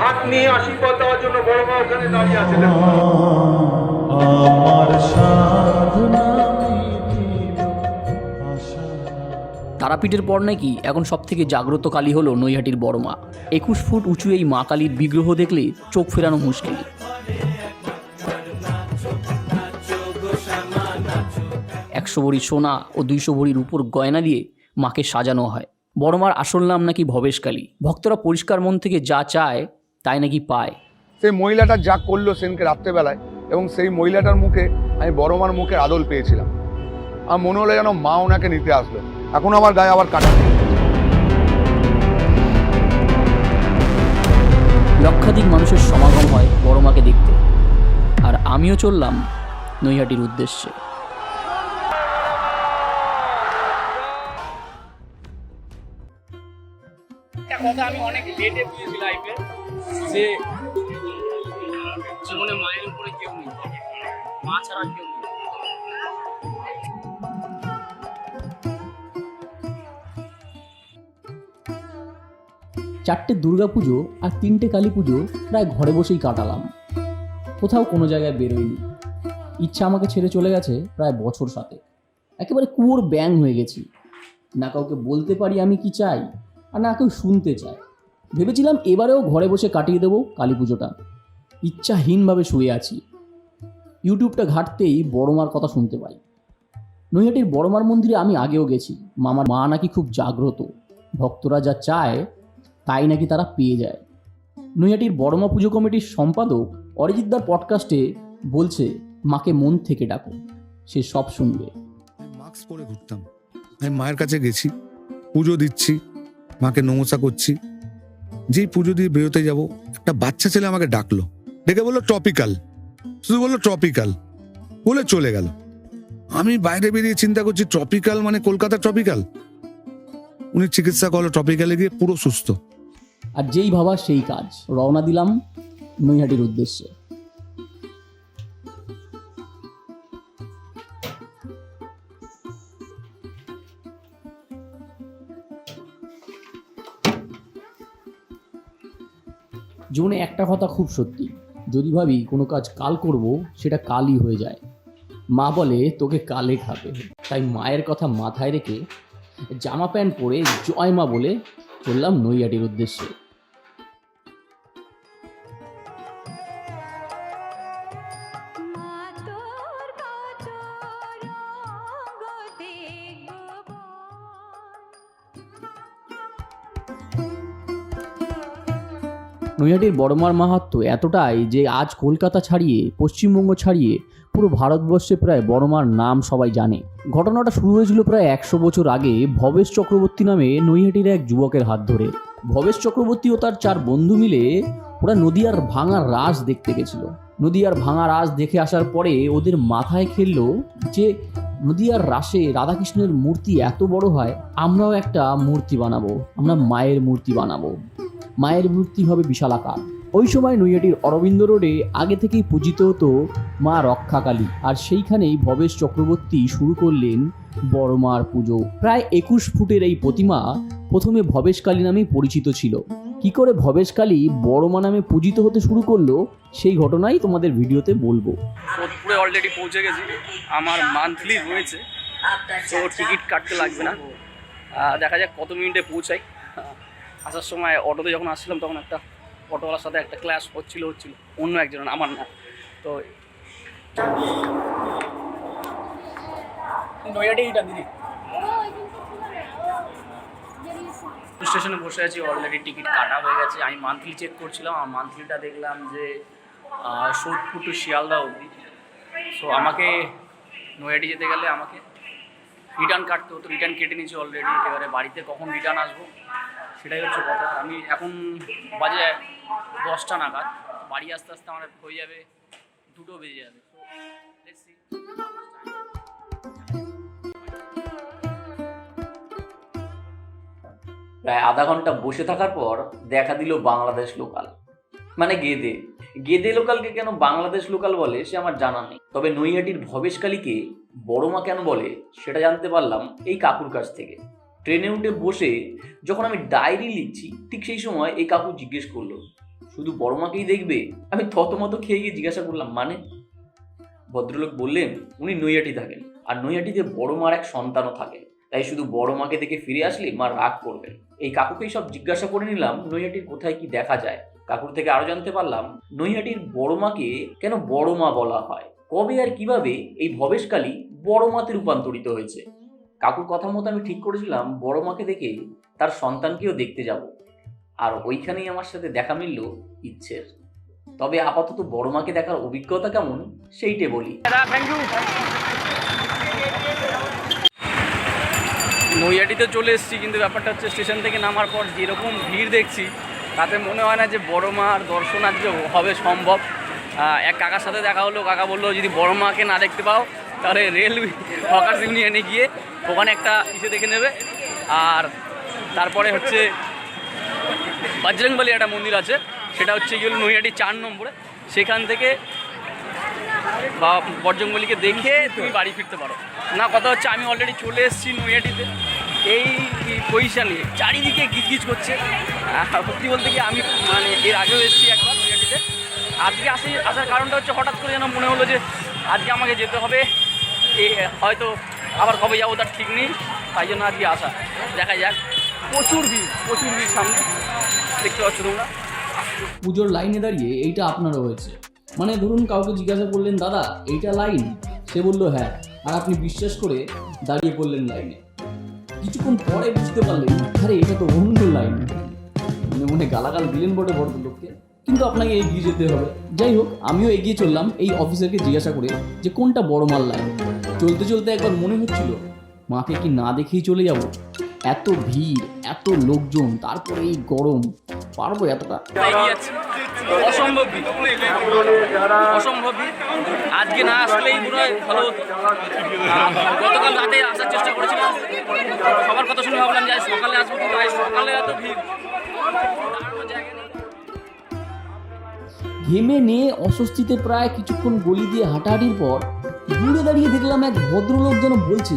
হাত নিয়ে আশীর্বাদ দেওয়ার জন্য বড় মা ওখানে দাঁড়িয়ে আছে আমার সাধনা তারাপীঠের পর নাকি এখন সব থেকে জাগ্রত কালী হলো নৈহাটির বড় মা। একুশ ফুট উঁচু এই মা কালীর বিগ্রহ দেখলে চোখ ফেরানো মুশকিল। একশো ভরি সোনা ও দুইশো ভরির উপর গয়না দিয়ে মাকে সাজানো হয়। বড় মার আসল নাম নাকি ভবেশকালী ভক্তরা পরিষ্কার মন থেকে যা চায় তাই নাকি পায়? সেই মহিলাটা যা করল সেনকে রাত্রেবেলায় এবং সেই মহিলাটার মুখে আমি বড় মার মুখে আদল পেয়েছিলাম। আমার মনে হলো যেন মা ওনাকে নিতে আসলো। এখন আমার গায়ে আবার কাটা। লক্ষাধিক মানুষের সমাগম হয় বড় মাকে দেখতে। আর আমিও চললাম নৈহাটির উদ্দেশ্যে। কথা আমি অনেক লেটে বুঝেছি লাইফে যে জীবনে মায়ের উপরে কেউ নেই, মা ছাড়া কেউ নেই। চারটে দুর্গাপুজো আর তিনটে কালী পুজো প্রায় ঘরে বসেই কাটালাম। কোথাও কোনো জায়গায় বেরোয়নি ইচ্ছা আমাকে ছেড়ে চলে গেছে প্রায় বছর সাথে একেবারে কুয়োর ব্যাং হয়ে গেছি। না কাউকে বলতে পারি আমি কি চাই, আর না কেউ শুনতে চায়। ভেবেছিলাম এবারেও ঘরে বসে কাটিয়ে দেবো কালী পুজোটা। ইচ্ছাহীনভাবে শুয়ে আছি। ইউটিউবটা ঘাটতেই বড়মার কথা শুনতে পাই। নৈহাটির বড়মার মন্দিরে আমি আগেও গেছি। মামার মা নাকি খুব জাগ্রত। ভক্তরা যা চায়, তাই নাকি তারা পেয়ে যায়। নৈহাটির বড়মা পুজো কমিটির সম্পাদক অরিজিৎদার পডকাস্টে বলছে, মাকে মন থেকে ডাকো। সে সব শুনবে। মাস্ক পরে ঘুরতাম। আমি মায়ের কাছে গেছি, পুজো দিচ্ছি, মাকে নমস্কার করছি। যেই পুজো দিয়ে বেরোতে যাব, একটা বাচ্চা ছেলে আমাকে ডাকলো। ডেকে বলল টপিক্যাল শুধু বলল টপিক্যাল বলে চলে গেল। আমি বাইরে বেরিয়ে চিন্তা করছি ট্রপিক্যাল মানে কলকাতা ট্রপিক্যাল উনি চিকিৎসা করল ট্রপিক্যালে গিয়ে পুরো সুস্থ। আর যেই ভাবা সেই কাজ। রওনা দিলাম নৈহাটির উদ্দেশ্যে। জীবনে একটা কথা খুব সত্যি। যদি ভাবি কোনো কাজ কাল করব, সেটা কালই হয়ে যায়। মা বলে, তোকে কালে খাবে। তাই মায়ের কথা মাথায় রেখে জামা প্যান্ট পরে জয় মা বলে চললাম নৈয়াটির উদ্দেশ্যে। নৈহাটির বড়মার মাহাত্ম্য এতটাই যে আজ কলকাতা ছাড়িয়ে, পশ্চিমবঙ্গ ছাড়িয়ে পুরো ভারতবর্ষে প্রায় বড়মার নাম সবাই জানে। ঘটনাটা শুরু হয়েছিল প্রায় একশো বছর আগে ভবেশ চক্রবর্তী নামে নৈহাটির এক যুবকের হাত ধরে। ভবেশ চক্রবর্তী ও তার চার বন্ধু মিলে ওরা নদিয়ার ভাঙা রাস দেখতে গেছিল। নদিয়ার ভাঙা রাস দেখে আসার পরে ওদের মাথায় খেললো যে নদিয়ার রাসে রাধাকৃষ্ণের মূর্তি এত বড় হয়, আমরাও একটা মূর্তি বানাবো, আমরা মায়ের মূর্তি বানাবো। মায়ের মূর্তি হবে বিশালাকার। ওই সময় নৈয়াটির অরবিন্দ রোডে আগে থেকেই পূজিত হতো মা রক্ষাকালী। আর সেইখানেই ভবেশ চক্রবর্তী শুরু করলেন বড় মার পুজো। প্রায় একুশ ফুটের এই প্রতিমা প্রথমে ভবেশকালী নামেই পরিচিত ছিল। কি করে ভবেশকালী বড় মা নামে পূজিত হতে শুরু করল, সেই ঘটনাই তোমাদের ভিডিওতে বলব। সোদপুরে অলরেডি পৌঁছে গেছি। আমার মান্থলি রয়েছে তো টিকিট কাটতে লাগবে না। দেখা যাক কত মিনিটে পৌঁছাই। আসার সময় অটোতে যখন আসছিলাম তখন একটা অটোওয়ালার সাথে একটা ক্লাস হচ্ছিল হচ্ছিল। অন্য একজন আমার না। তো দিদি স্টেশনে বসে আছি অলরেডি টিকিট কাটা হয়ে গেছে। আমি মান্থলি চেক করছিলাম আর মান্থলিটা দেখলাম যে সোদপুর টু শিয়ালদা অবধি। সো আমাকে নৈহাটি যেতে গেলে আমাকে রিটার্ন কাটতে হতো রিটার্ন কেটে নিয়েছি অলরেডি এবারে বাড়িতে কখন রিটার্ন আসব? সেটাই হচ্ছে কথা। আমি এখন বাজে দশটা নাগাদ, বাড়ি আস্তে আস্তে আমার হয়ে যাবে, দুটো বেজে যাবে. প্রায় আধা ঘণ্টা বসে থাকার পর দেখা দিল বাংলাদেশ লোকাল মানে গেদে। গেদে লোকালকে কেন বাংলাদেশ লোকাল বলে, সে আমার জানা নেই। তবে নৈহাটির ভবেশকালীকে বড়মা কেন বলে, সেটা জানতে পারলাম এই কাকুর কাছ থেকে। ট্রেনে উঠে বসে যখন আমি ডায়েরি লিখছি, ঠিক সেই সময় এই কাকু জিজ্ঞেস করল, শুধু বড় মাকেই দেখবে? আমি থতমত খেয়ে গিয়ে জিজ্ঞাসা করলাম মানে? ভদ্রলোক বললেন, উনি নৈয়াটি থাকেন আর নৈয়াটিতে বড় মার এক সন্তানও থাকে। তাই শুধু বড় মাকে দেখে ফিরে আসলে মা রাগ করবেন। এই কাকুকেই সব জিজ্ঞাসা করে নিলাম, নৈহাটির কোথায় কি দেখা যায়? কাকুর থেকে আরও জানতে পারলাম, নৈহাটির বড় মাকে কেন বড় মা বলা হয়? কবে আর কীভাবে এই ভবেশকালী বড় মাতে রূপান্তরিত হয়েছে? কাকুর কথা মতো আমি ঠিক করেছিলাম, বড় মাকে দেখে তার সন্তানকেও দেখতে যাব। আর ওইখানেই আমার সাথে দেখা মিলল ইচ্ছের। তবে আপাতত বড় মাকে দেখার অভিজ্ঞতা কেমন, সেইটে বলি। নৈয়াটিতে চলে এসেছি, কিন্তু ব্যাপারটা হচ্ছে স্টেশন থেকে নামার পর যেরকম ভিড় দেখছি, তাতে মনে হয় না যে বড় মার দর্শন আজকে হবে সম্ভব। এক কাকার সাথে দেখা হলো, কাকা বলল, যদি বড় মাকে না দেখতে পাও তাহলে রেল হকার্স ইউনিয়নে গিয়ে ওখানে একটা ইসে দেখে নেবে। আর তারপরে হচ্ছে বজরংবলী একটা মন্দির আছে, সেটা হচ্ছে গিয়ে নৈহাটি চার নম্বরে। সেখান থেকে বা বজরংবলীকে দেখে তুমি বাড়ি ফিরতে পারো। না, কথা হচ্ছে আমি অলরেডি চলে এসেছি নৈহাটিতে। এই পজিশানে চারিদিকে গিজগিজ করছে। সত্যি বলতে কি আমি মানে এর আগেও এসেছি একবার নৈহাটিতে। আজকে আসি আসার কারণটা হচ্ছে হঠাৎ করে যেন মনে হলো যে আজকে আমাকে যেতে হবে। হয়তো আবার কবে যাব, তার ঠিক নেই। তাই জন্য আজকে আসা। দেখা যাক। প্রচুর ভিড় প্রচুর ভিড় সামনে। দেখতে পাচ্ছ তোমরা। পুজোর লাইনে দাঁড়িয়ে এইটা আপনারও হয়েছে। মানে ধরুন কাউকে জিজ্ঞাসা করলেন, দাদা, এইটা লাইন? সে বলল হ্যাঁ। আর আপনি বিশ্বাস করে দাঁড়িয়ে পড়লেন লাইনে। কিছুক্ষণ পরে বুঝতে পারলেন, আরে, এটা তো অন্য লাইন। মনে মনে গালাগাল দিলেন বটে বড় লোককে কিন্তু আপনাকে এগিয়ে যেতে হবে। যাই হোক, আমিও এগিয়ে চললাম এই অফিসারকে জিজ্ঞাসা করে যে, কোনটা বড় মাল লাইন? চলতে চলতে একবার মনে হচ্ছিল মাকে কি না দেখেই চলে যাব? এত ভিড় এত লোকজন তারপরে এই গরম পারব এতটা? অসম্ভব অসম্ভব আজকে না আসলেই মনে হয় ভালো গতকাল রাতে আসার চেষ্টা করেছিলাম। সবার কথা শুনে ভাবলাম যে সকালে আসব কিন্তু সকালে এত ভিড়। ঘেমে নিয়ে অস্বস্তিতে প্রায় কিছুক্ষণ গলি দিয়ে হাঁটাহাঁটির পর দূরে দাঁড়িয়ে দেখলাম এক ভদ্রলোক যেন বলছে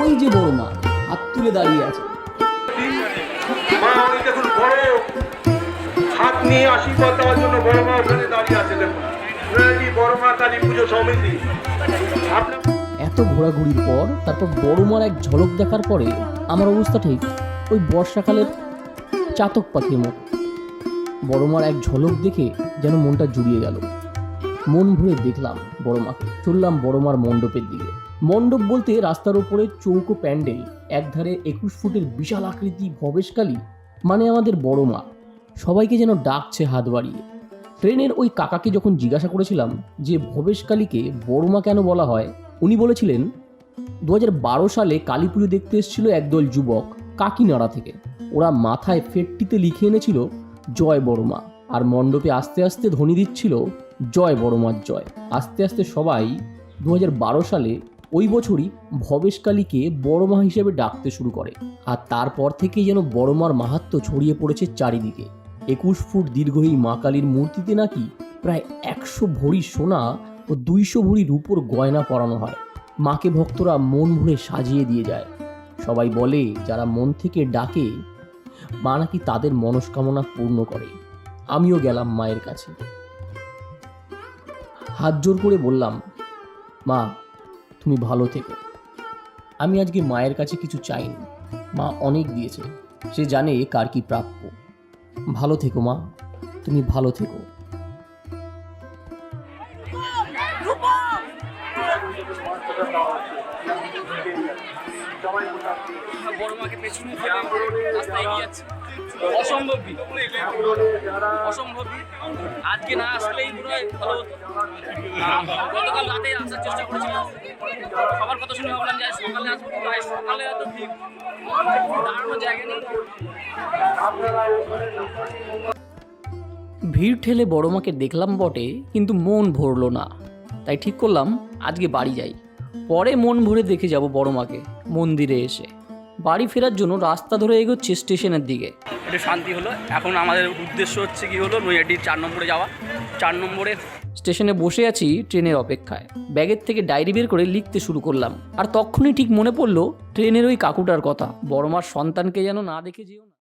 ওই যে বড় মা হাত তুলে দাঁড়িয়ে আছে। মা ওই দেখুন বড় হাত নিয়ে আশীর্বাদ দেওয়ার জন্য বড় মা ওখানে দাঁড়িয়ে আছে দেখুন। বড় মা কালী পুজো সমিতি। এত ঘোরাঘুরির পর তারপর বড় মার এক ঝলক দেখার পরে আমার অবস্থা ঠিক ওই বর্ষাকালের চাতক পাখির মতো। বড় মার এক ঝলক দেখে যেন মনটা জুড়িয়ে গেল। মন ভরে দেখলাম বড় মাকে। চললাম বড়মার মণ্ডপের দিকে। মণ্ডপ বলতে রাস্তার উপরে চৌকো প্যান্ডেল, একধারে একুশ ফুটের বিশাল আকৃতি ভবেশকালী মানে আমাদের বড় মা সবাইকে যেন ডাকছে হাত বাড়িয়ে। ট্রেনের ওই কাকাকে যখন জিজ্ঞাসা করেছিলাম যে ভবেশকালীকে বড় মা কেন বলা হয়, উনি বলেছিলেন, দু হাজার বারো সালে কালী পুজো দেখতে এসেছিল একদল যুবক, কাকিনাড়া থেকে। ওরা মাথায় ফেটটিতে লিখে এনেছিল, জয় বড়মা। আর মণ্ডপে আস্তে আস্তে ধ্বনি দিচ্ছিল, জয় বড়মার জয়। আস্তে আস্তে সবাই দু হাজার বারো সালে ওই বছরই ভবেশকালীকে বড়মা হিসেবে ডাকতে শুরু করে। আর তারপর থেকেই যেন বড়মার মাহাত্ম্য ছড়িয়ে পড়েছে চারিদিকে। একুশ ফুট দীর্ঘ এই মা কালীর মূর্তিতে নাকি প্রায় একশো ভরি সোনা ও দুইশো ভরি রূপোর গয়না পরানো হয়। মাকে ভক্তরা মন ভরে সাজিয়ে দিয়ে যায়। সবাই বলে, যারা মন থেকে ডাকে, মা নাকি তাদের মনস্কামনা পূর্ণ করে। আমিও গেলাম মায়ের কাছে। হাত জোর করে বললাম, মা, তুমি ভালো থেকো। আমি আজকে মায়ের কাছে কিছু চাইনি। মা অনেক দিয়েছে। সে জানে কার কি প্রাপ্য। ভালো থেকো মা, তুমি ভালো থেকো। আজকে না আসলেই মনে হয় ভালো। গতকাল রাতে আসার চেষ্টা করেছিলাম সবার কথা শুনে ভাবলাম সকালে আসব। সকালে ভিড় ভিড় ঠেলে বড় মাকে দেখলাম বটে, কিন্তু মন ভরলো না। তাই ঠিক করলাম আজকে বাড়ি যাই। পরে মন ভরে দেখে যাব বড় মাকে। মন্দিরে এসে। বাড়ি ফেরার জন্য রাস্তা ধরে এগোচ্ছে স্টেশনের দিকে। একটু শান্তি হলো। এখন আমাদের উদ্দেশ্য হচ্ছে কি হলো নৈহাটির চার নম্বরে যাওয়া। চার নম্বরে স্টেশনে বসে আছি ট্রেনের অপেক্ষায়। ব্যাগের থেকে ডায়েরি বের করে লিখতে শুরু করলাম। আর তখনই ঠিক মনে পড়ল ট্রেনের ওই কাকুটার কথা। বড় মার সন্তানকে যেন না দেখে যেও না।